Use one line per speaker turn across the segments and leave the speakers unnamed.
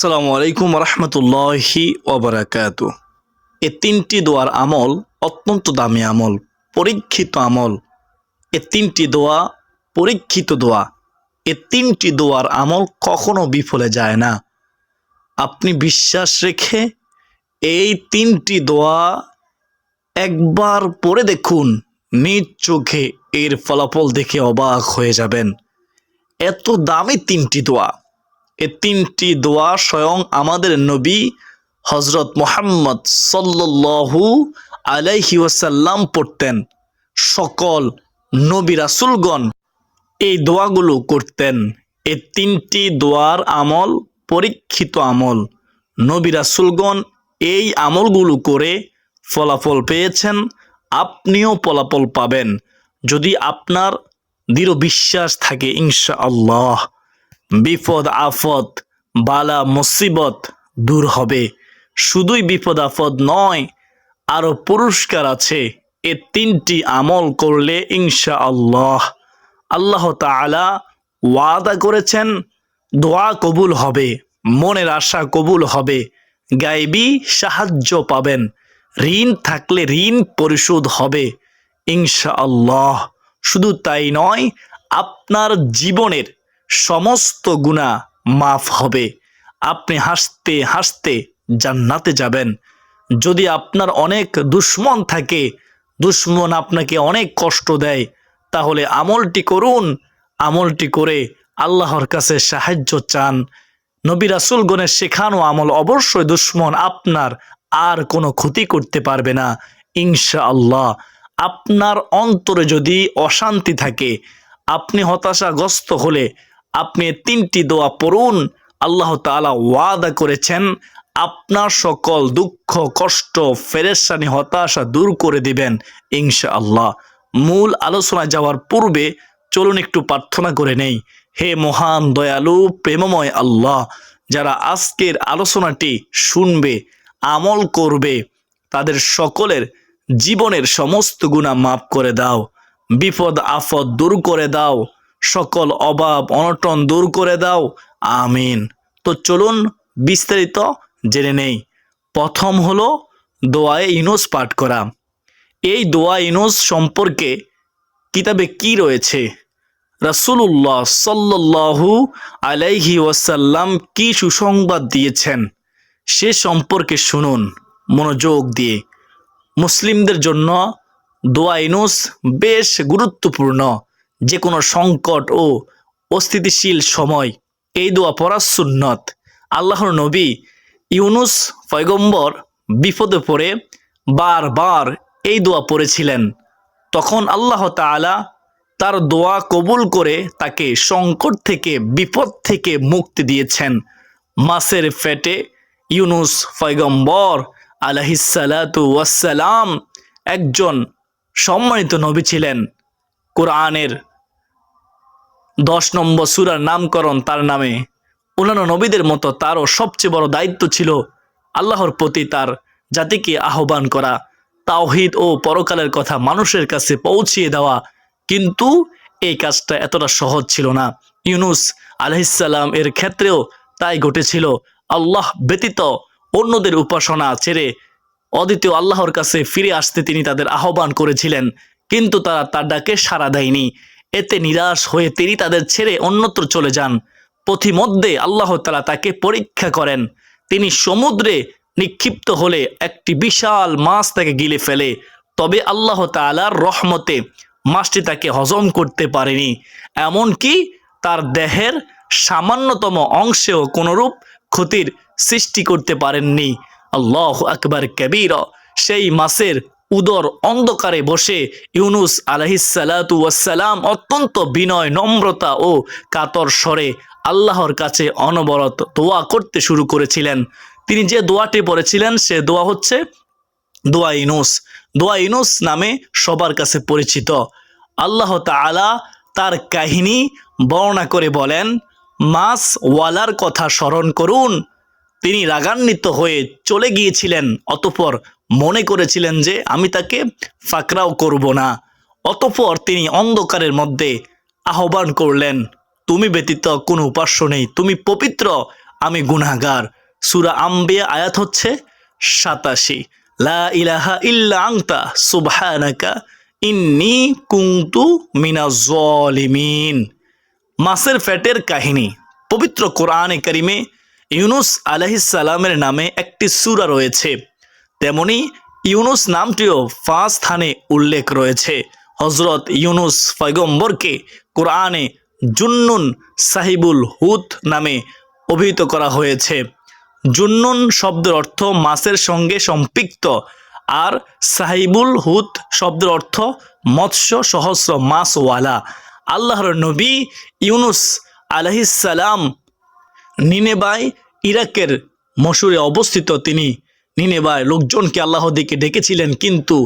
আসসালামু আলাইকুম রহমতুল্লাহি ওবরাকাত এ তিনটি দোয়ার আমল অত্যন্ত দামি আমল, পরীক্ষিত আমল। এ তিনটি দোয়া পরীক্ষিত দোয়া। এ তিনটি দোয়ার আমল কখনো বিফলে যায় না। আপনি বিশ্বাস রেখে এই তিনটি দোয়া একবার পড়ে দেখুন, নিজ চোখে এর ফলাফল দেখে অবাক হয়ে যাবেন। এত দামি তিনটি দোয়া। এ তিনটি দোয়া স্বয়ং আমাদের নবী হজরত মোহাম্মদ সাল্লু আলাইহি ওয়াসাল্লাম পড়তেন। সকল নবী রাসুলগণ এই দোয়াগুলো করতেন। এ তিনটি দোয়ার আমল পরীক্ষিত আমল। নবী রাসুলগণ এই আমলগুলো করে ফলাফল পেয়েছেন, আপনিও ফলাফল পাবেন। যদি আপনার দৃঢ় বিশ্বাস থাকে ইনশা আল্লাহ বিপদ আফদ বালা, মুসিবত দূর হবে। শুধুই বিপদ আফদ নয় আরও পুরস্কার আছে। এ তিনটি আমল করলে ইনশা আল্লাহ আল্লাহ তাআলা ওয়াদা করেছেন, দোয়া কবুল হবে, মনের আশা কবুল হবে গাইবি সাহায্য পাবেন, ঋণ থাকলে ঋণ পরিশোধ হবে ইনশা আল্লাহ শুধু তাই নয়, আপনার জীবনের সমস্ত গুণা মাফ হবে। আপনি হাসতে হাসতে জান্নাতে যাবেন। যদি আপনার অনেক দুশ্মন থাকে, দুশ্মন আপনাকে অনেক কষ্ট দেয়, তাহলে আমলটি করুন। আমলটি করে আল্লাহর কাছে সাহায্য চান। নবী রাসুলগণের শেখানো আমল অবশ্যই দুশ্মন আপনার আর কোনো ক্ষতি করতে পারবে না ইনশা আল্লাহ আপনার অন্তরে যদি অশান্তি থাকে, আপনি হতাশাগ্রস্ত হলে আপনি তিনটি দোয়া পড়ুন, আল্লাহ তাআলা ওয়াদা করেছেন, আপনার সকল দুঃখ, কষ্ট ফেরেশানি হতাশা দূর করে দিবেন ইনশা আল্লাহ মূল আলোচনা যাওয়ার পূর্বে চলুন একটু প্রার্থনা করে নেই। হে মহান, দয়ালু, প্রেমময় আল্লাহ, যারা আজকের আলোচনাটি শুনবে, আমল করবে, তাদের সকলের জীবনের সমস্ত গুণা মাফ করে দাও বিপদ আফদ দূর করে দাও সকল অভাব, অনটন দূর করে দাও। আমিন। তো চলুন বিস্তারিত জেনে নেই। প্রথম হলো দোয়ায়ে ইনুস পাঠ করা। এই দোয়া ইনুস সম্পর্কে কিতাবে কি রয়েছে? রাসূলুল্লাহ সাল্লাল্লাহু আলাইহি ওয়াসাল্লাম কি সুসংবাদ দিয়েছেন? সে সম্পর্কে শুনুন মনোযোগ দিয়ে। মুসলিমদের জন্য দোয়া ইনুস বেশ গুরুত্বপূর্ণ। যে কোনো সংকট ও অস্থিতিশীল সময়, এই দোয়া পড়া সুন্নত। আল্লাহর নবী ইউনুস পয়গম্বর বিপদে পড়ে বারবার এই দোয়া পড়েছিলেন। তখন আল্লাহ তাআলা তার দোয়া কবুল করে তাকে সংকট থেকে, বিপদ থেকে মুক্তি দিয়েছেন। মাসের ফেটে ইউনুস পয়গম্বর আলহিসালাতু একজন সম্মানিত নবী ছিলেন। কোরআনের দশ নম্বর সুরার নামকরণ তার নামে। অন্যান্য নবীদের মতো তারও সবচেয়ে বড় দায়িত্ব ছিল আল্লাহর প্রতি তার জাতিকে আহ্বান করা, তাওহিদ ও পরকালের কথা মানুষের কাছে পৌঁছিয়ে দেওয়া। কিন্তু এই কাজটা এতটা সহজ ছিল না। ইউনুস আলহিসাল্লাম এর ক্ষেত্রেও তাই ঘটেছিল। আল্লাহ ব্যতীত অন্যদের উপাসনা ছেড়ে অদ্বিতীয় আল্লাহর কাছে ফিরে আসতে তিনি তাদের আহ্বান করেছিলেন, কিন্তু তারা তার ডাকে সাড়া দেয়নি। এতে নিরাশ হয়ে তিনি তাদের ছেড়ে অন্যত্র চলে যান। পথিমধ্যে আল্লাহ তালা তাকে পরীক্ষা করেন। তিনি সমুদ্রে নিক্ষিপ্ত হলে একটি বিশাল মাছ তাকে গিলে ফেলে। তবে আল্লাহ তালার রহমতে মাছটি তাকে হজম করতে পারেনি। এমনকি তার দেহের সামান্যতম অংশেও কোনোরূপ ক্ষতির সৃষ্টি করতে পারেননি। আল্লাহ আকবার, কবির, সেই মাসের উদর অন্ধকারে বসে ইউনুস আলহিসাল্লাতু ওয়াসালাম অত্যন্ত বিনয়, নম্রতা ও কাতর স্বরে আল্লাহর কাছে অনবরত দোয়া করতে শুরু করেছিলেন। তিনি যে দোয়াটি পড়েছিলেন, সে দোয়া হচ্ছে দোয়া ইনুস দোয়া ইনুস নামে সবার কাছে পরিচিত। আল্লাহ তাআলা তার কাহিনী বর্ণনা করে বলেন মাস ওয়ালার কথা স্মরণ করুন। তিনি রাগান্বিত হয়ে চলে গিয়েছিলেন, অতপর মনে করেছিলেন যে আমি তাকে ফাকরাও করব না। অতপর তিনি অন্ধকারের মধ্যে আহ্বান করলেন, তুমি ব্যতীত কোনো উপাস্য নেই, তুমি পবিত্র, আমি গুনাহগার। সুরা আম্বিয়া আয়াত হচ্ছে সাতাশি। লা ইলাহা ইল্লা আংতা সুবহানাকা ইন্নি কুংতু মিনা জলিমিন। মাসের ফ্যাটের কাহিনী। পবিত্র কোরআনে করিমে ইউনুস আলহিসাল্লামের নামে একটি সূরা রয়েছে। তেমনি ইউনুস নামটিও পাঁচ স্থানে উল্লেখ রয়েছে। হজরত ইউনুস পয়গম্বরকে কোরআনে জুন্নুন সাহিবুল হুত নামে অভিহিত করা হয়েছে। জুন্নুন শব্দের অর্থ মাছের সঙ্গে সম্পৃক্ত আর সাহিবুল হুত শব্দের অর্থ মৎস্য সহস্র মাছওয়ালা। আল্লাহর নবী ইউনুস আলহিসাল্লাম নিনেবাই ইরাকের মসুরে অবস্থিত। তিনি নিনেবায় লোকজনকে আল্লাহ দিকে ডেকেছিলেন, কিন্তু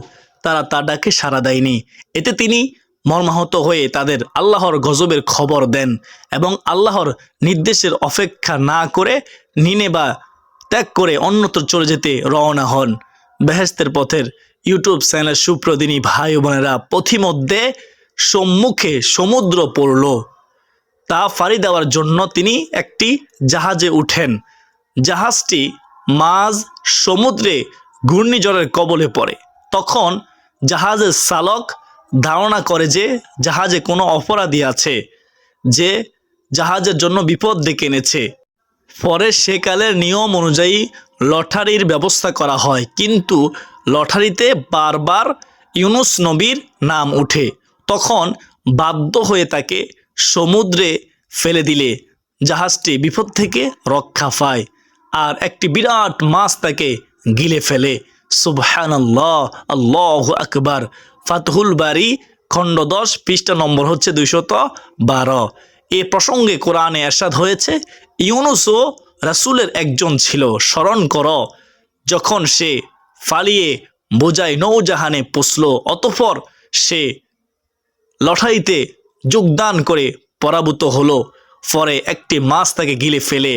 তারা তার ডাকে সাড়া দেয়নি। এতে তিনি মর্মাহত হয়ে তাদের আল্লাহর গজবের খবর দেন এবং আল্লাহর নির্দেশের অপেক্ষা না করে নিনেবা ত্যাগ করে অন্যত্র চলে যেতে রওনা হন। বেহেস্তের পথের ইউটিউব চ্যানেলের সুপ্রদিনী ভাই বোনেরা পথিমধ্যে সম্মুখে সমুদ্র পড়ল। তা ফাড়ি দেওয়ার জন্য তিনি একটি জাহাজে উঠেন। জাহাজটি মাঝ সমুদ্রে ঘূর্ণিঝড়ের কবলে পড়ে। তখন জাহাজের চালক ধারণা করে যে জাহাজে কোনো অপরাধী আছে যে জাহাজের জন্য বিপদ ডেকে এনেছে। পরে সেকালের নিয়ম অনুযায়ী লটারির ব্যবস্থা করা হয়, কিন্তু লটারিতে বারবার ইউনুস নবীর নাম উঠে তখন বাধ্য হয়ে তাকে সমুদ্রে ফেলে দিলে, জাহাজটি বিপদ থেকে রক্ষা পায়। আর একটি বিরাট মাছ তাকে গিলে ফেলে। সুবহানাল্লাহ, আল্লাহ আল্লাহ আকবার। ফাতহুল বাড়ি খণ্ড দশ, পৃষ্ঠা নম্বর হচ্ছে দুইশত বারো। এ প্রসঙ্গে কোরআনে এরশাদ হয়েছে, ইউনুসও রাসুলের একজন ছিল, স্মরণ কর। যখন সে ফালিয়ে বোঝায় নৌজাহানে পুষল, অতঃপর সে লটারিতে যোগদান করে পরাভূত হলো। পরে একটি মাছ তাকে গিলে ফেলে।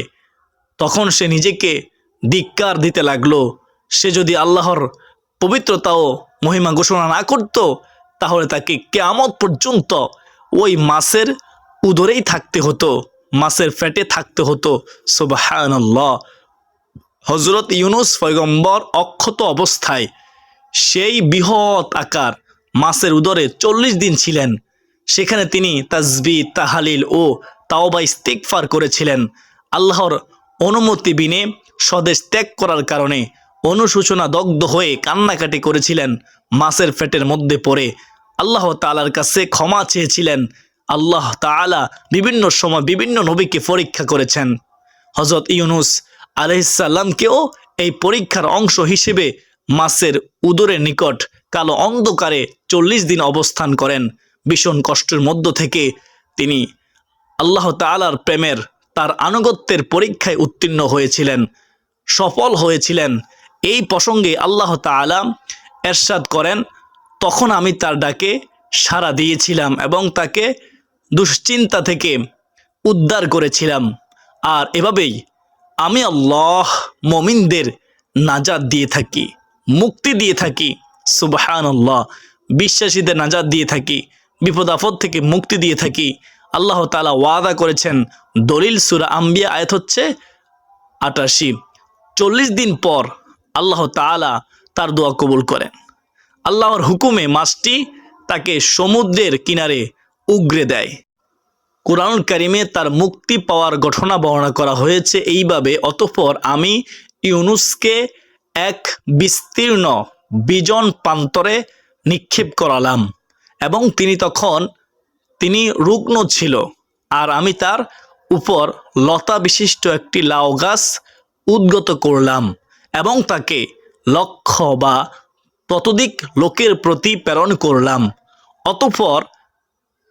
তখন সে নিজেকে ধিক্কার দিতে লাগল। সে যদি আল্লাহর পবিত্রতা ও মহিমা ঘোষণা না করত, তাহলে তাকে কেয়ামত পর্যন্ত ওই মাছের উদরেই থাকতে হতো, মাছের ফ্যাটে থাকতে হতো। সুবহানাল্লাহ। হজরত ইউনুস পয়গম্বর অক্ষত অবস্থায় সেই বৃহৎ আকার মাছের উদরে চল্লিশ দিন ছিলেন। সেখানে তিনি তাজবি তাহালিল ও তাওবা ইস্তিকফার করেছিলেন। আল্লাহর অনুমতি বিনে স্বদেশ ত্যাগ করার কারণে অনুশোচনা দগ্ধ হয়ে কান্নাকাটি করেছিলেন। মাছের ফেটের মধ্যে পড়ে আল্লাহ তালার কাছে ক্ষমা চেয়েছিলেন। আল্লাহ তাআলা বিভিন্ন সময় বিভিন্ন নবীকে পরীক্ষা করেছেন। হজরত ইউনুস আলহিসাল্লামকেও এই পরীক্ষার অংশ হিসেবে মাছের উদরের নিকট কালো অন্ধকারে চল্লিশ দিন অবস্থান করেন। ভীষণ কষ্টের মধ্য থেকে তিনি আল্লাহ তালার প্রেমের তার আনুগত্যের পরীক্ষায় উত্তীর্ণ হয়েছিলেন, সফল হয়েছিলেন। এই প্রসঙ্গে আল্লাহ তালা এরশাদ করেন, তখন আমি তার ডাকে সাড়া দিয়েছিলাম এবং তাকে দুশ্চিন্তা থেকে উদ্ধার করেছিলাম। আর এভাবেই আমি আল্লাহ মমিনদের নাজাদ দিয়ে থাকি, মুক্তি দিয়ে থাকি সুবহান আল্লাহ বিশ্বাসীদের নাজাদ দিয়ে থাকি, বিপদ আপদ থেকে মুক্তি দিয়ে থাকি আল্লাহ তালা ওয়াদা করেছেন, দলিল সুরা আম্বিয়া আয়াত হচ্ছে আটাশি। চল্লিশ দিন পর আল্লাহ তালা তার দোয়া কবুল করেন। আল্লাহর হুকুমে মাছটি তাকে সমুদ্রের কিনারে উগরে দেয়। কোরআন কারিমে তার মুক্তি পাওয়ার ঘটনা বর্ণনা করা হয়েছে এইভাবে, অতঃপর আমি ইউনুসকে এক বিস্তীর্ণ বিজন প্রান্তরে নিক্ষেপ করালাম এবং তিনি তখন তিনি রুগ্ন ছিল, আর আমি তার উপর লতা বিশিষ্ট একটি লাউ গাছ উদ্গত করলাম এবং তাকে লক্ষ্য বা ততোধিক লোকের প্রতি প্রেরণ করলাম। অতঃপর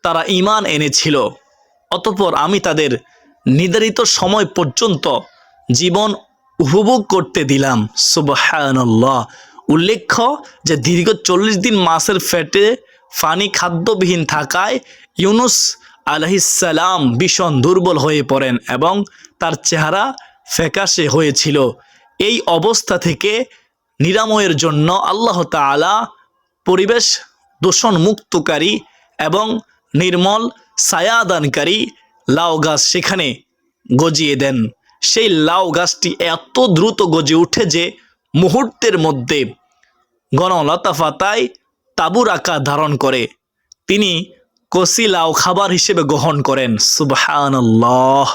তারা ইমান এনেছিল। অতঃপর আমি তাদের নির্ধারিত সময় পর্যন্ত জীবন উপভোগ করতে দিলাম। সুবহানাল্লাহ। উল্লেখ্য যে দীর্ঘ চল্লিশ দিন মাসের ফ্যাটে ফানি খাদ্যবিহীন থাকায় ইউনুস আলহিসাল্লাম ভীষণ দুর্বল হয়ে পড়েন এবং তার চেহারা ফ্যাকাশে হয়েছিল। এই অবস্থা থেকে নিরাময়ের জন্য আল্লাহ তাআলা পরিবেশ দূষণ মুক্তকারী এবং নির্মল ছায়াদানকারী লাউ গাছ সেখানে গজিয়ে দেন। সেই লাউ গাছটি এত দ্রুত গজে উঠে যে মুহূর্তের মধ্যে গণলতা পাতায় তাবুর আকার ধারণ করে। তিনি কসি লাউ খাবার হিসেবে গ্রহণ করেন। সুবহানাল্লাহ।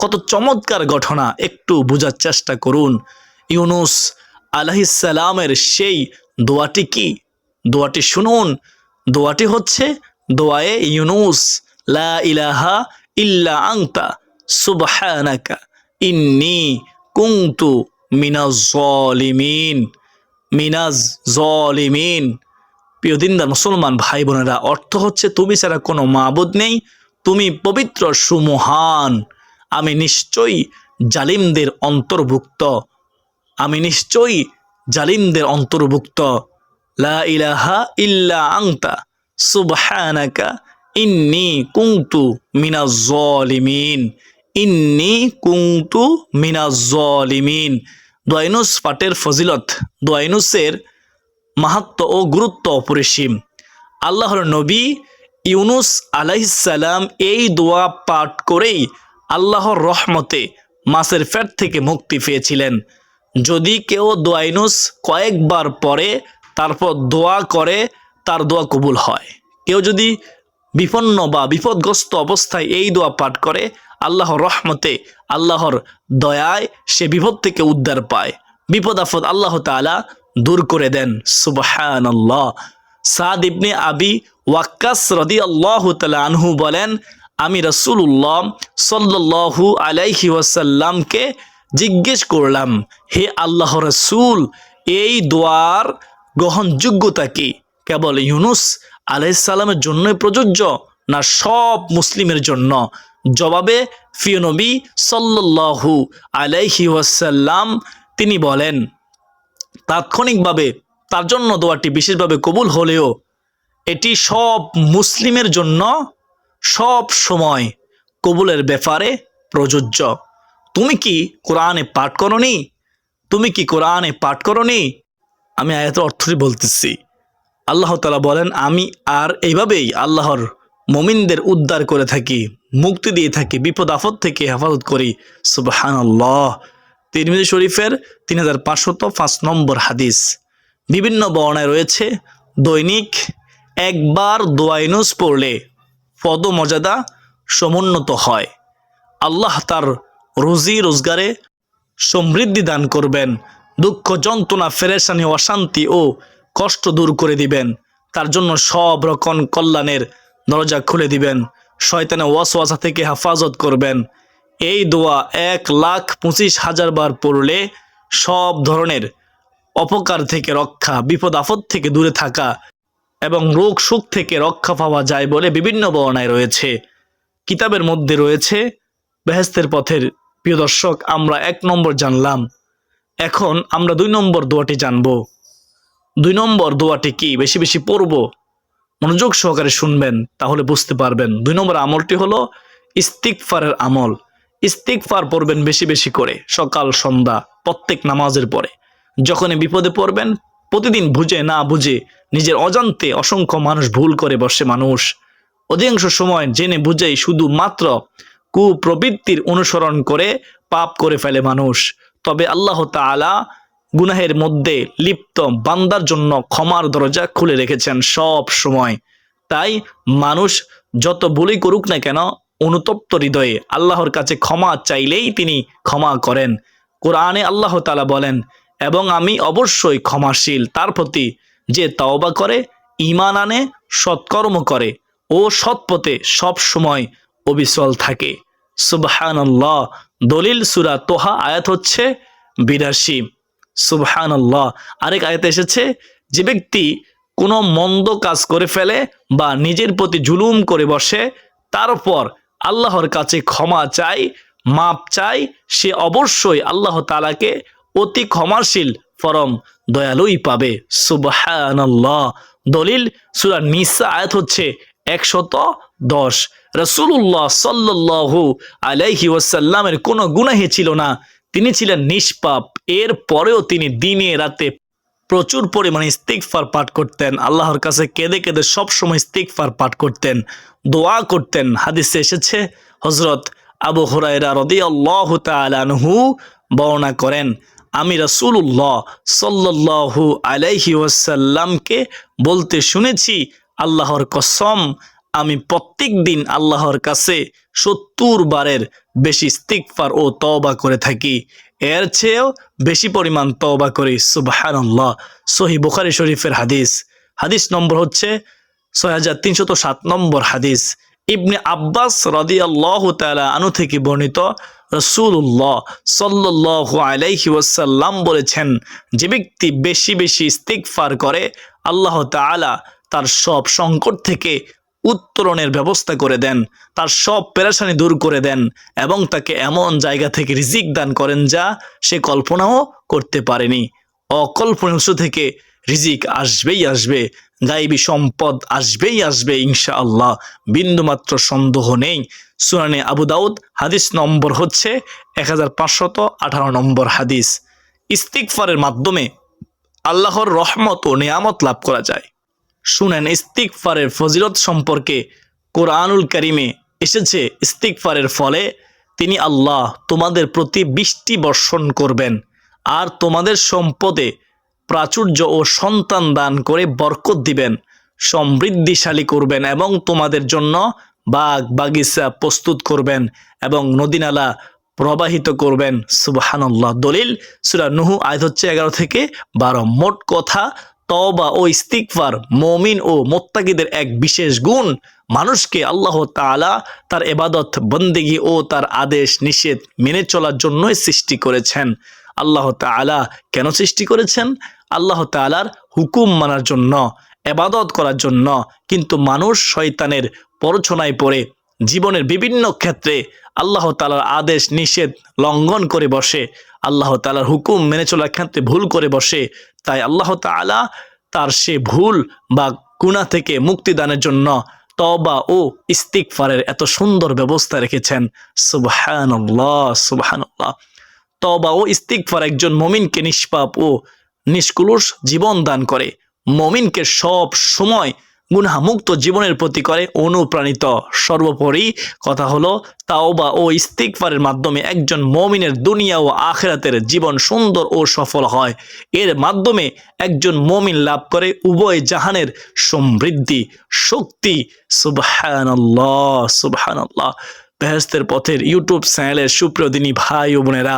কত চমৎকার ঘটনা, একটু বোঝার চেষ্টা করুন। ইউনুস আলাহিসাল্লামের সেই দোয়াটি কি? দোয়াটি শুনুন। দোয়াটি হচ্ছে, দোয়ায়ে ইউনুস, লা ইলাহা ইল্লা আংতা সুবহানাকা ইন্নি কুংতু মিনাজ জলিমিন মিনাজ জলিমিন প্রিয় দিনদার মুসলমান ভাই বোনেরা, অর্থ হচ্ছে তুমি ছাড়া কোনো মাবুদ নেই, তুমি পবিত্র, সুমহান। আমি নিশ্চয়ই জালিমদের অন্তর্ভুক্ত। আমি নিশ্চয়ই জালিমদের অন্তর্ভুক্ত। লা ইলাহা ইল্লা আংতা সুবহানাকা ইন্নি কুংতু মিনাজ জলিমিন। ইন্নি কুংতু মিনাজ জলিমিন। দোয়াইনুস পাটের ফজিলত দোয়াইনুসের মাহাত্ম ও গুরুত্ব অপরিসীম। আল্লাহর নবী ইউনুস আলাইসাল্লাম এই দোয়া পাঠ করেই আল্লাহর রহমতে মাছের ফ্যাট থেকে মুক্তি পেয়েছিলেন। যদি কেউ দোয়াইনুস কয়েকবার পরে তারপর দোয়া করে, তার দোয়া কবুল হয়। কেউ যদি বিপন্ন বা বিপদগ্রস্ত অবস্থায় এই দোয়া পাঠ করে, আল্লাহর রহমতে, আল্লাহর দয়ায় সে বিপদ থেকে উদ্ধার পায়। বিপদ আপদ আল্লাহ তালা দূর করে দেন। সুবহান আল্লাহ সাদ ইবনে আবি ওয়াক্কাস রদি আল্লাহ আনহু বলেন, আমি রসুল্লাহ সাল্লু আলাইহি ওয়াসাল্লামকে জিজ্ঞেস করলাম, হে আল্লাহ রসুল, এই দোয়ার গ্রহণযোগ্যতা কি? কেবল ইউনুস আলাইসাল্লামের জন্যই প্রযোজ্য না সব মুসলিমের জন্য? জবাবে ফিয়নবী সাল্লাহু আলাইহি ওয়াসাল্লাম তিনি বলেন তাৎক্ষণিকভাবে তার জন্য দোয়াটি বিশেষভাবে কবুল হলেও এটি সব মুসলিমের জন্য সব সময় কবুলের ব্যাপারে প্রযোজ্য। তুমি কি কোরআনে পাঠ করনি? তুমি কি কোরআনে পাঠ করনি? আমি আয়াতের অর্থটি বলতেছি। আল্লাহ তালা বলেন, আমি আর এইভাবেই আল্লাহর মমিনদের উদ্ধার করে থাকি, মুক্তি দিয়ে থাকি বিপদ আপদ থেকে হেফাজত করি। সুবহান আল্লাহ তিরমিজি শরীফের তিন হাজার পাঁচশত পাঁচ নম্বর হাদিস। বিভিন্ন বর্ণায় রয়েছে, দৈনিক একবার দোয়াইনুস পড়লে পদমর্যাদা সমুন্নত হয়। আল্লাহ তার রুজি রোজগারে সমৃদ্ধি দান করবেন, দুঃখ যন্ত্রণা, ফেরেশানি, অশান্তি ও কষ্ট দূর করে দিবেন। তার জন্য সব রকম কল্যাণের দরজা খুলে দিবেন। শয়তানে ওয়াসওয়াসা থেকে হেফাজত করবেন। এই দোয়া এক লাখ পঁচিশ হাজার বার পড়লে সব ধরনের অপকার থেকে রক্ষা, বিপদ, আপদ থেকে দূরে থাকা এবং রোগ, সুখ থেকে রক্ষা পাওয়া যায় বলে বিভিন্ন বর্ণায় রয়েছে। কিতাবের মধ্যে রয়েছে, বেহেস্তের পথের, প্রিয় দর্শক, আমরা এক নম্বর জানলাম। এখন আমরা দুই নম্বর দোয়াটি জানব। দুই নম্বর দোয়াটি কি? বেশি বেশি পড়ব। মনোযোগ সহকারে শুনবেন, তাহলে বুঝতে পারবেন। দুই নম্বর আমলটি হলো ইস্তিকফারের আমল। ইস্তিকফার পড়বেন বেশি বেশি করে, সকাল, সন্ধ্যা, প্রত্যেক নামাজের পরে। যখনই বিপদে পড়বেন, প্রতিদিন বুঝে না বুঝে নিজের অজান্তে অসংখ্য মানুষ ভুল করে বসে মানুষ। অধিকাংশ সময় জেনে বুঝেই শুধুমাত্র কুপ্রবৃত্তির অনুসরণ করে পাপ করে ফেলে মানুষ। তবে আল্লাহ তাআলা গুনাহের মধ্যে লিপ্ত বান্দার জন্য ক্ষমার দরজা খুলে রেখেছেন সব সময়। তাই মানুষ যত বলি করুক না কেন অনুতপ্ত হৃদয়ে আল্লাহর কাছে ক্ষমা চাইলেই তিনি ক্ষমা করেন। কোরআনে আল্লাহ তালা বলেন, এবং আমি অবশ্যই ক্ষমাশীল, তার প্রতি যে তওবা করে ইমান আনে, সৎকর্ম করে ও সৎপথে সব সময় অবিচল থাকে। সুবহানাল্লাহ। দলিল সুরা তোহা আয়াত হচ্ছে বিরাশি। সুবহানাল্লাহ। আরেক আয়াতে এসেছে, যে ব্যক্তি কোনো মন্দ কাজ করে ফেলে বা নিজের প্রতি জুলুম করে বসে, তারপর আল্লাহর কাছে ক্ষমা চাই, মাপ চাই, সে অবশ্যই আল্লাহ তালাকে অতি ক্ষমাশীল ফরম দয়ালুই পাবে। সুবহানাল্লাহ। দলিল সুরা নিসা আয়াত হচ্ছে একশত দশ। রসুল্লাহ সাল্লাহু আলাইহি ওয়াসাল্লামের কোনো গুনাহি ছিল না। তিনি ছিলেন নিষ্পাপ। এর পরেও তিনি দিনে রাতে প্রচুর পরিমাণে ইস্তিকফার পাঠ করতেন। আল্লাহর কাছে কেঁদে কেঁদে সবসময় ইস্তিকফার পাঠ করতেন, দোয়া করতেন। হাদিসে এসেছে হজরত আবু হুরায়রা রাদিয়াল্লাহু তাআলা আনহু বর্ণনা করেন, আমি রাসূলুল্লাহ সাল্লাল্লাহু আলাইহি ওয়াসাল্লামকে বলতে শুনেছি, আল্লাহর কসম, আমি প্রত্যেক দিন আল্লাহর কাছে সত্তর বারের বেশি ইস্তিগফার ও তওবা করে থাকি। এর চেয়েও বেশি পরিমাণ তওবা করি, সুবহানাল্লাহ। সহি বুখারী শরীফের হাদিস। হাদিস নম্বর হচ্ছে ছয় হাজার তিনশত সাত নম্বর হাদিস। ইবনে আব্বাস রাদিয়াল্লাহু তাআলা আনু থেকে বর্ণিত রসুল্লাহ সাল্লাল্লাহু আলাইহি ওয়াসাল্লাম বলেছেন, যে ব্যক্তি বেশি বেশি ইস্তিগফার করে, আল্লাহ তাআলা তার সব সংকট থেকে উত্তরণের ব্যবস্থা করে দেন, তার সব পেরেশানি দূর করে দেন এবং তাকে এমন জায়গা থেকে রিজিক দান করেন যা সে কল্পনাও করতে পারেনি। অকল্পনীয় থেকে রিজিক আসবেই আসবে, গাইবী সম্পদ আসবেই আসবে ইনশা আল্লাহ বিন্দুমাত্র সন্দেহ নেই। সুনানে আবু দাউদ, হাদিস নম্বর হচ্ছে এক হাজার পাঁচশত আঠারো নম্বর হাদিস। ইস্তিকফারের মাধ্যমে আল্লাহর রহমত ও নিয়ামত লাভ করা যায়। শুনেন ইস্তিকফারের ফজিলত সম্পর্কে কোরআনুল করিমে এসেছে ইস্তিকফারের ফলে তিনি আল্লাহ তোমাদের প্রতি বৃষ্টি বর্ষণ করবেন আর তোমাদের সম্পদে প্রাচুর্য ও সন্তান দান করে বরকত দিবেন, সমৃদ্ধিশালী করবেন এবং তোমাদের জন্য বাগ বাগিচা প্রস্তুত করবেন এবং নদীনালা প্রবাহিত করবেন। সুবাহান্লাহ দলিল সুরা নুহু, আয়াত হচ্ছে এগারো থেকে বারো। মোট কথা তবা ও ইস্তিকফার মমিন ও মোত্তাকিদের এক বিশেষ গুণ। মানুষকে আল্লাহ তাআলা তার এবাদত বন্দেগি ও তার আদেশ, নিষেধ মেনে চলার জন্যই সৃষ্টি করেছেন। আল্লাহ তাআলা কেন সৃষ্টি করেছেন? আল্লাহ তাআলার হুকুম মানার জন্য এবাদত করার জন্য। কিন্তু মানুষ শয়তানের পরছনায় পড়ে। জীবনের বিভিন্ন ক্ষেত্রে আল্লাহ তালার আদেশ, নিষেধ লঙ্ঘন করে বসে। আল্লাহ তালার হুকুম মেনে চলার ক্ষেত্রে ভুল করে বসে। তাই আল্লাহ তালা তার সে ভুল বা গুণা থেকে মুক্তিদানের জন্য তবা ও ইস্তিকফারের এত সুন্দর ব্যবস্থা রেখেছেন। সুবহানাল্লাহ সুবহানাল্লাহ। তবা ও ইস্তিকফার একজন মমিনকে নিষ্পাপ ও নিষ্কুলুষ জীবন দান করে। মমিনকে সব সময় গুনামুক্ত জীবনের প্রতি করে অনুপ্রাণিত। সর্বোপরি কথা হলো, তাওবা ও ইস্তিকফারের মাধ্যমে একজন মমিনের দুনিয়া ও আখেরাতের জীবন সুন্দর ও সফল হয়। এর মাধ্যমে একজন মমিন লাভ করে উভয় জাহানের সমৃদ্ধি, শক্তি। সুবহানাল্লাহ সুবহানাল্লাহ। বেহেস্তের পথের ইউটিউব চ্যানেলের সুপ্রিয়দিনী ভাই ও বোনেরা,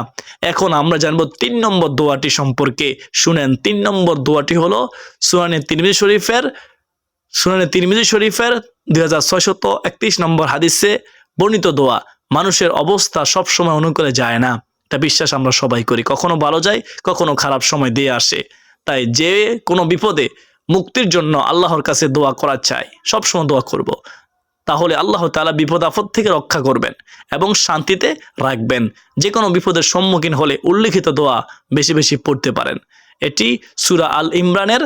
এখন আমরা জানব তিন নম্বর দোয়াটি সম্পর্কে। শুনেন, তিন নম্বর দোয়াটি হলো, সুরানে তিরমিজি শরীফের সুনানে তিরমিজি শরীফের দুই হাজার ছয়শত একত্রিশ নম্বর হাদিসে বর্ণিত দোয়া, মানুষের অবস্থা সবসময় অনুকূলে যায় না। এটা বিশ্বাস আমরা সবাই করি। কখনো ভালো যায়, কখনো খারাপ সময় দিয়ে আসে। তাই যে কোনো বিপদে মুক্তির জন্য আল্লাহর কাছে দোয়া করা চাই। সবসময় দোয়া করব। তাহলে আল্লাহ তালা বিপদ আপদ থেকে রক্ষা করবেন এবং শান্তিতে রাখবেন। যে কোনো বিপদের সম্মুখীন হলে উল্লেখিত দোয়া বেশি বেশি পড়তে পারেন। এটি সুরা আল ইমরানের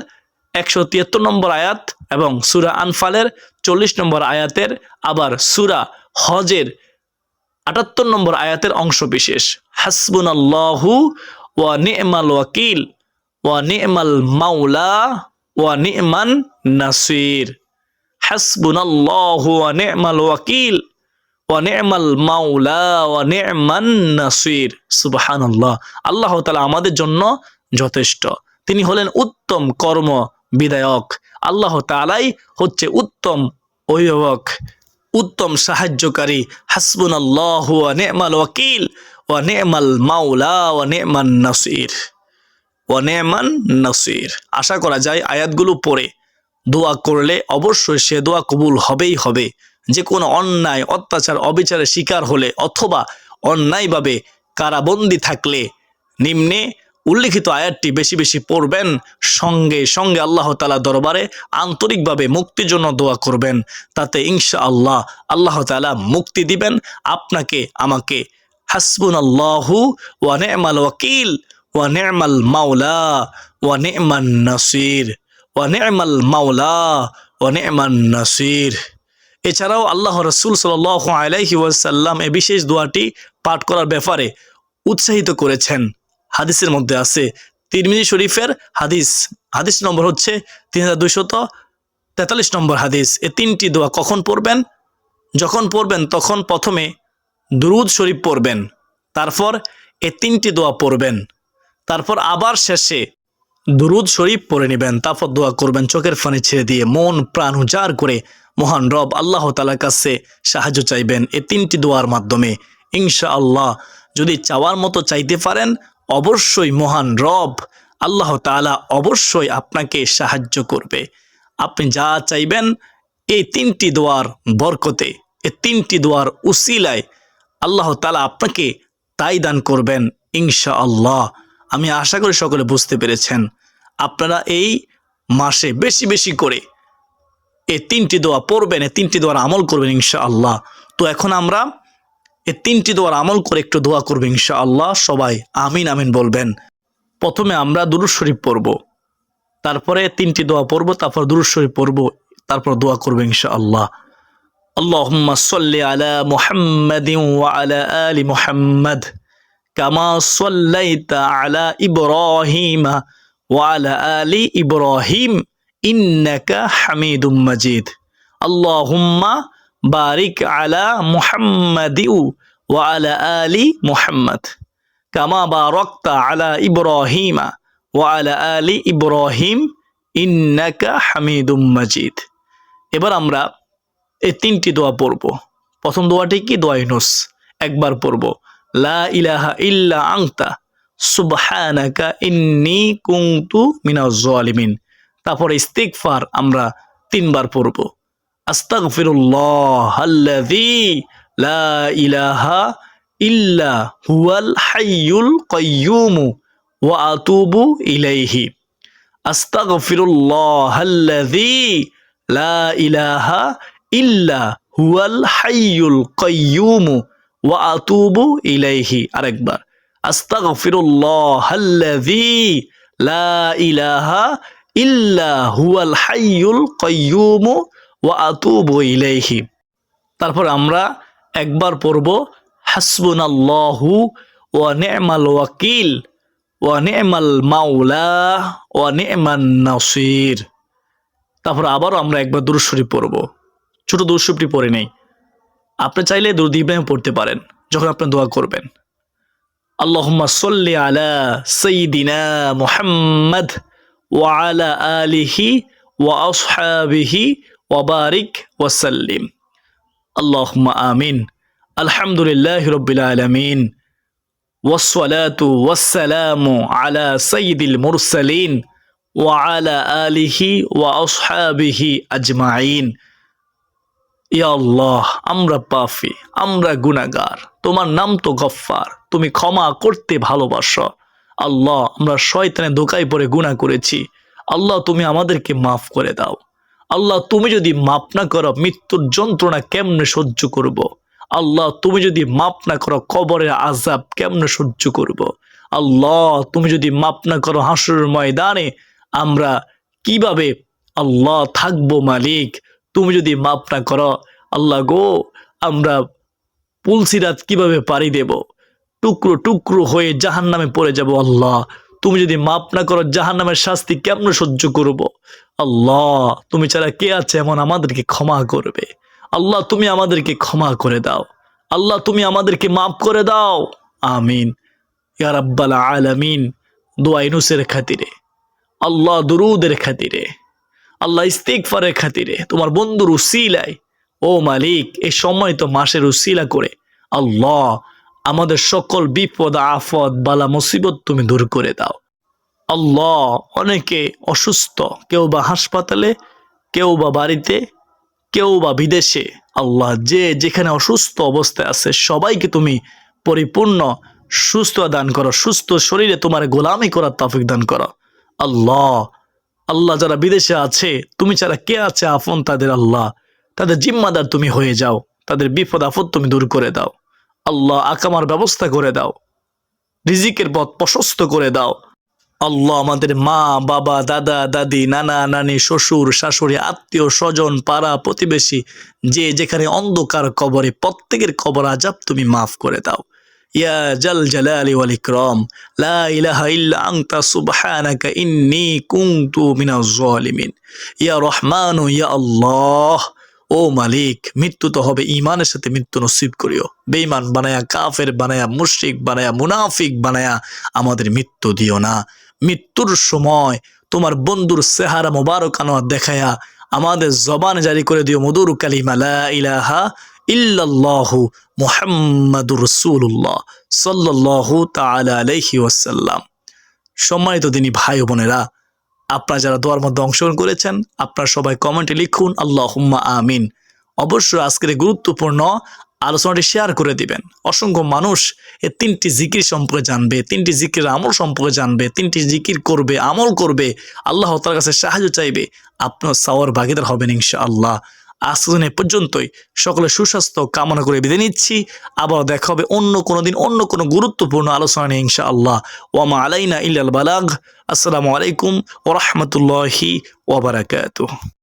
একশো তিয়াত্তর নম্বর আয়াত এবং সুরা আনফালের চল্লিশ নম্বর আয়াতের, আবার সুরা হজের আটাত্তর নম্বর আয়াতের অংশ বিশেষ। হাসবুন আল্লাহু ওয়া নি'মাল ওয়াকিল ওয়া নি'মাল মাওলা ওয়া নি'মান নাসির। হাসবুন আল্লাহু ওয়া নি'মাল ওয়াকিল ওয়া নি'মাল মাওলা ওয়া নি'মান নাসির। সুবহানাল্লাহ। আল্লাহ তাআলা আমাদের জন্য যথেষ্ট। তিনি হলেন উত্তম কর্ম বিধায়ক। আল্লাহ তালাই হচ্ছে উত্তম অভিভাবক, উত্তম সাহায্যকারী। হাসবুন আল্লাহ নেমাল ওয়াকিল ও নেমাল মাওলা ও নেমান নাসির ও নেমান নাসির। আশা করা যায় আয়াতগুলো পড়ে। দোয়া করলে অবশ্যই সে দোয়া কবুল হবেই হবে। যে কোনো অন্যায়, অত্যাচার, অবিচারের শিকার হলে অথবা অন্যায়ভাবে কারাবন্দি থাকলে নিম্নে উল্লিখিত আয়াতটি বেশি বেশি পড়বেন, সঙ্গে সঙ্গে আল্লাহ তালা দরবারে আন্তরিকভাবে মুক্তির জন্য দোয়া করবেন। তাতে ইনশা আল্লাহ আল্লাহ তালা মুক্তি দিবেন। আপনাকে, আমাকে হাসবুন আল্লাহু ওয়া নেমাল ওয়াকিল ওয়া নেমাল মাওলা ওয়া নেমান নাসির ওয়া নেমাল মাওলা ওয়া নেমান নাসির। এছাড়াও আল্লাহ রসুল সাল আলাইহি ওয়াসাল্লাম এ বিশেষ দোয়াটি পাঠ করার ব্যাপারে উৎসাহিত করেছেন। হাদিসের মধ্যে আছে। তিরমিজি শরীফের হাদিস হাদিস নম্বর হচ্ছে তিন হাজার দুইশত তেতাল্লিশ নম্বর হাদিস। এ তিনটি দোয়া কখন পড়বেন? যখন পড়বেন তখন প্রথমে দুরুদ শরীফ পড়বেন, তারপর এ তিনটি দোয়া পড়বেন, তারপর আবার শেষে দুরুদ শরীফ পড়ে নেবেন, তারপর দোয়া করবেন, চোখের ফানে ছেড়ে দিয়ে মন, প্রাণ উজাড় করে মহান রব আল্লাহ তালার কাছে সাহায্য চাইবেন। এ তিনটি দোয়ার মাধ্যমে ইনশা আল্লাহ যদি চাওয়ার মতো চাইতে পারেন অবশ্যই মহান রব আল্লাহ তাআলা অবশ্যই আপনাকে সাহায্য করবে। আপনি যা চাইবেন এই তিনটি দোয়ার বরকতে, এই তিনটি দোয়ার উসিলায় আল্লাহ তাআলা আপনাকে তাই দান করবেন ইনশা আল্লাহ আমি আশা করি সকলে বুঝতে পেরেছেন। আপনারা এই মাসে বেশি বেশি করে এই তিনটি দোয়া পড়বেন, এই তিনটি দোয়ার আমল করবেন ইনশা আল্লাহ তো এখন আমরা এই তিনটি দোয়ার আমল করে একটু দোয়া করবো ইনশা আল্লাহ সবাই আমিন আমিন বলবেন প্রথমে আমরা দুরুদ শরীফ পড়ব তারপরে তিনটি দোয়া পড়ব তারপর দুরুদ শরীফ পড়ব তারপর দোয়া করবো ইনশা আল্লাহ اللهم صل على محمد وعلى آل محمد كما صليت على إبراهيم وعلى آل إبراهيم إنك حميد مجيد اللهم বারিক আলা মুহাম্মাদিউ ওয়া আলা আলি মুহাম্মদ। কামা বারকতা আলা ইব্রাহিমা ওয়া আলা আলি ইব্রাহিম ইন্নাকা হামিদুম মাজিদ। এবার আমরা এই তিনটি দোয়া পড়ব। প্রথম দোয়াটি কি? দোয়াইনুস একবার পড়ব, লা ইলাহা ইল্লা আংতা সুবহানাকা ইন্নি কুংতু মিনাজ জালিমিন তারপরে ইস্তিগফার আমরা তিনবার পড়ব। আস্তাগফিরুল্লাহ আল্লাযী লা ইলাহা ইল্লা হুয়াল হাইয়ুল কাইয়্যুম ওয়া আতুবু ইলাইহি আস্তাগফিরুল্লাহ আল্লাযী লা ইলাহা ইল্লা হুয়াল হাইয়ুল কাইয়্যুম ওয়া আতুবু ইলাইহি আরেকবার আস্তাগফিরুল্লাহ আল্লাযী লা ইলাহা ইল্লা হুয়াল হাইয়ুল কাইয়্যুম ওয়া আতুবু ইলাইহি। তারপর আমরা একবার পড়ব, হাসবুনাল্লাহু ও নি'মাল ওয়াকিল ও নি'মাল মাওলা ও নেমান নাসির। তারপর আবারও আমরা একবার দুরূদ শরীফ পড়ব। ছোট দুরূদ শরীফটি পড়ে নেই। আপনি চাইলে দুরূদ পড়তে পারেন যখন আপনি দোয়া করবেন। আল্লাহুম্মা সাল্লি আলা সাইয়্যিদিনা মুহাম্মদ ওয়া আলা আলিহি ওয়া আসহাবিহি ওবারিক ওয়াসাল্লিম। আল্লাহ আমিন। আলহামদুলিল্লাহ রবিল আলমিন। ওসলাতু ওয়াসালাম আলা সঈদুল মুরসালিন ওয়া আলা আলিহি ওয়া আসহাবিহি আজমাইন। আল্লাহ, আমরা পাফি, আমরা গুনাগার তোমার নাম তো গফ্ফার, তুমি ক্ষমা করতে ভালোবাসো। আল্লাহ, আমরা শয়তানে দোকায় পরে গুণা করেছি। আল্লাহ, তুমি আমাদেরকে মাফ করে দাও। আল্লাহ, তুমি যদি মাপ না করো, মৃত্যুর যন্ত্রণা কেমনে সহ্য করব। আল্লাহ, তুমি যদি মাপ না করো, কবরের আজাব কেমনে সহ্য করব। আল্লাহ, তুমি যদি মাপ না করো হাসুর ময়দানে, আমরা কীভাবে আল্লাহ থাকব মালিক তুমি যদি মাপ না করো, আল্লাহ গো, আমরা পুলসিরাত কীভাবে পাড়ি দেব টুকরো টুকরো হয়ে জাহান নামে পড়ে যাব আল্লাহ তুমি যদি মাপ না করো জাহান নামের শাস্তি কেমন সহ্য করব আল্লাহ, তুমি ছাড়া কে আছে এমন আমাদেরকে ক্ষমা করবে? আল্লাহ, তুমি আমাদেরকে ক্ষমা করে দাও। আল্লাহ, তুমি আমাদেরকে মাফ করে দাও। আমিন। ইয়া রাব্বাল আলামিন, দোয়া ইনুসের খাতিরে। আল্লাহ দুরুদের খাতিরে। আল্লাহ ইস্তিকফারের খাতিরে। তোমার বন্ধুর উসিলায়। ও মালিক, এ এই সম্মানিত মাসের উসিলা করে। আল্লাহ, আমাদের সকল বিপদ আফদ বালা, মুসিবত তুমি দূর করে দাও। আল্লাহ অনেকে অসুস্থ, কেউ বা হাসপাতালে, কেউ বা বাড়িতে, কেউ বা বিদেশে। আল্লাহ যে যেখানে অসুস্থ অবস্থায় আছে, সবাইকে তুমি পরিপূর্ণ সুস্থ দান করো, সুস্থ শরীরে তোমার গোলামি করার তাফিক দান করো। আল্লাহ আল্লাহ যারা বিদেশে আছে, তুমি ছাড়া কে আছে আফন তাদের আল্লাহ, তাদের জিম্মাদার তুমি হয়ে যাও, তাদের বিপদ আপদ তুমি দূর করে দাও। আল্লাহ আকামার ব্যবস্থা করে দাও, রিজিকের পথ প্রশস্ত করে দাও। আল্লাহ আমাদের মা, বাবা, দাদা, দাদি, নানা, নানি, শ্বশুর, শাশুড়ি, আত্মীয়, স্বজন, পাড়া, প্রতিবেশী, যে যেখানে অন্ধকার কবরে প্রত্যেকের কবর আজাব তুমি মাফ করে দাও। ইয়া জাল জালালি ওয়াল ইয়া রহমানু, ইয়া আল্লাহ, ও মালিক, মৃত্যু তো হবে ইমানের সাথে মৃত্যু নসিব করিও। বেঈমান বানায়া, কাফের বানায়া, মুশরিক বানায়া, মুনাফিক বানায়া আমাদের মৃত্যু দিও না। মৃত্যুর সময় তোমার বন্ধুর সেহারা মোবারক আনোয়ার দেখায়া আমাদের জবান জারি করে দিও, মধুর কালিমা ইলাহা ইল্লাল্লাহু মুহাম্মাদুর রাসূলুল্লাহ সাল্লাল্লাহু তাআলা আলাইহি ওয়াসাল্লাম। সম্মানিত দিনী ভাই বোনেরা, আপনারা যারা দোয়ার মধ্যে অংশগ্রহণ করেছেন, আপনারা সবাই কমেন্টে লিখুন আল্লাহ আমিন। অবশ্যই আজকের গুরুত্বপূর্ণ আলোচনাটি শেয়ার করে দিবেন। অসংখ্য মানুষ এই তিনটি জিকির সম্পর্কে জানবে, তিনটি জিকির আমল সম্পর্কে জানবে, তিনটি জিকির করবে, আমল করবে, আল্লাহ তার কাছে সাহায্য চাইবে, আপনার সাওয়ার ভাগিদার হবেন ইনশা আল্লাহ আজকের এ পর্যন্তই। সকলে সুস্বাস্থ্য কামনা করে বিদায় নিচ্ছি। আবার দেখা হবে অন্য কোনো দিন অন্য কোনো গুরুত্বপূর্ণ আলোচনা নিয়ে ইনশা আল্লাহ ওয়ামা আলাইনা ইল্লাল বালাগ। আসসালামু আলাইকুম ওরহমতুল্লাহি ওবরাকাতুহ